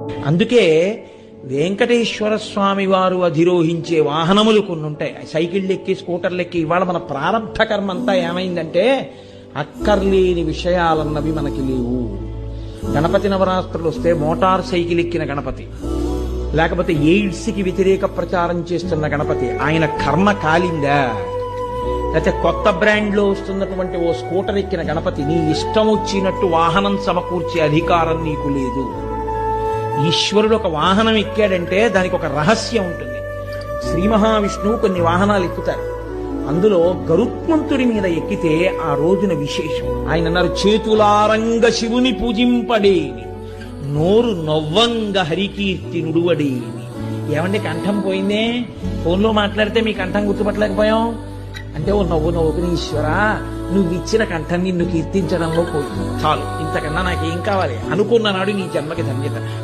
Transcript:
అందుకే వెంకటేశ్వర స్వామి వారు అధిరోహించే వాహనములు కొన్ని ఉంటాయి సైకిళ్ళు ఎక్కి స్కూటర్లు ఎక్కి ఇవాళ మన ప్రారంభ కర్మ అంతా ఏమైందంటే అక్కర్లేని విషయాలన్నవి మనకి లేవు. గణపతి నవరాత్రులు వస్తే మోటార్ సైకిల్ ఎక్కిన గణపతి లేకపోతే ఎయిడ్స్కి వ్యతిరేక ప్రచారం చేస్తున్న గణపతి ఆయన కర్మ కాలిందా? లేకపోతే కొత్త బ్రాండ్లో వస్తున్నటువంటి ఓ స్కూటర్ ఎక్కిన గణపతి నీ ఇష్టం వచ్చినట్టు వాహనం సమకూర్చే అధికారం నీకు లేదు. ఈశ్వరుడు ఒక వాహనం ఎక్కాడంటే దానికి ఒక రహస్యం ఉంటుంది. శ్రీ మహావిష్ణువు కొన్ని వాహనాలు ఎక్కుతారు. అందులో గరుత్మంతుడి మీద ఎక్కితే ఆ రోజున విశేషం. ఆయన అన్నారు చేతులారంగ శివుని పూజింపడేని నోరు నవ్వంగ హరికీర్తి నుడువడేని ఏమండి కంఠం పోయిందే? ఫోన్లో మాట్లాడితే మీ కంఠం గుర్తుపట్టలేకపోయాం? అంటే ఓ నవ్వు నవ్వుకుని ఈశ్వరా నువ్వు ఇచ్చిన కంఠం నిన్ను కీర్తించడంలో పోయింది. చాలు ఇంతకన్నా నాకేం కావాలి? అనుకున్న నాడు నీ జన్మకి ధన్యత.